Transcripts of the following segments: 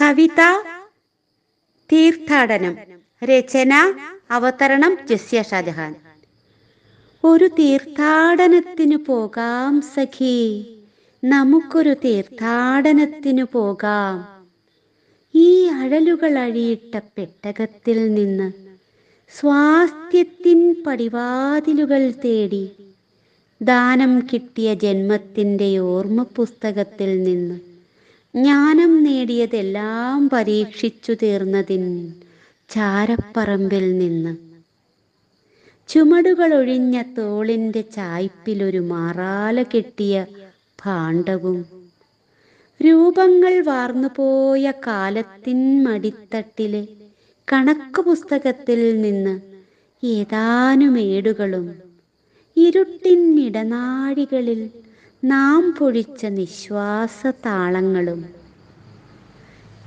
കവിത തീർത്ഥാടനം രചന അവതരണം ജസ്യ ഷാജഹാൻ. ഒരു തീർത്ഥാടനത്തിനു പോകാം സഖി നമുക്കൊരു തീർത്ഥാടനത്തിനു പോകാം. ഈ അഴലുകൾ അഴിയിട്ട പെട്ടകത്തിൽ നിന്ന് സ്വാസ്ഥ്യത്തിൻ പടിവാതിലുകൾ തേടി ദാനം കിട്ടിയ ജന്മത്തിന്റെ ഓർമ്മ പുസ്തകത്തിൽ നിന്ന് ജ്ഞാനം നേടിയതെല്ലാം പരീക്ഷിച്ചു തീർന്നതിൻ ചാരപ്പറമ്പിൽ നിന്ന്. ചുമടുകളൊഴിഞ്ഞ തോളിന്റെ ചായ്പിലൊരു മാറാല കെട്ടിയ ഭാണ്ഡവും രൂപങ്ങൾ വാർന്നുപോയ കാലത്തിൻ മടിത്തട്ടിലെ കണക്ക് പുസ്തകത്തിൽ നിന്ന് ഏതാനും ഏടുകളും ഇരുട്ടിൻ ഇടനാഴികളിൽ നാം പൊഴിച്ച നിശ്വാസ താളങ്ങളും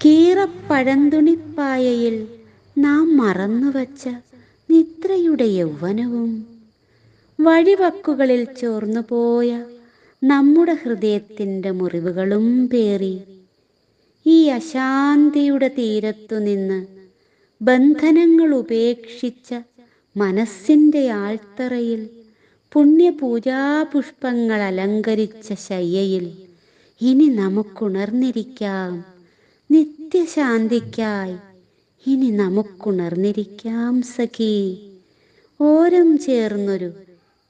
കീറപ്പഴന്തുണിപ്പായയിൽ നാം മറന്നുവച്ച നിദ്രയുടെ യൗവനവും. വഴിവക്കുകളിൽ ചോർന്നുപോയ നമ്മുടെ ഹൃദയത്തിന്റെ മുറിവുകളും പേറി. ഈ അശാന്തിയുടെ തീരത്തു നിന്ന് ബന്ധനങ്ങൾ ഉപേക്ഷിച്ച മനസ്സിന്റെ ആൾത്തറയിൽ പുണ്യപൂജാപുഷ്പങ്ങൾ അലങ്കരിച്ച ശയ്യയിൽ ഇനി നമുക്കുണർന്നിരിക്കാം. നിത്യശാന്തിക്കായി ഇനി നമുക്കുണർന്നിരിക്കാം സഖി. ഓരം ചേർന്നൊരു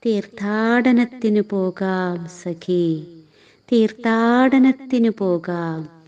തീർത്ഥാടനത്തിനു പോകാം സഖി. തീർത്ഥാടനത്തിനു പോകാം.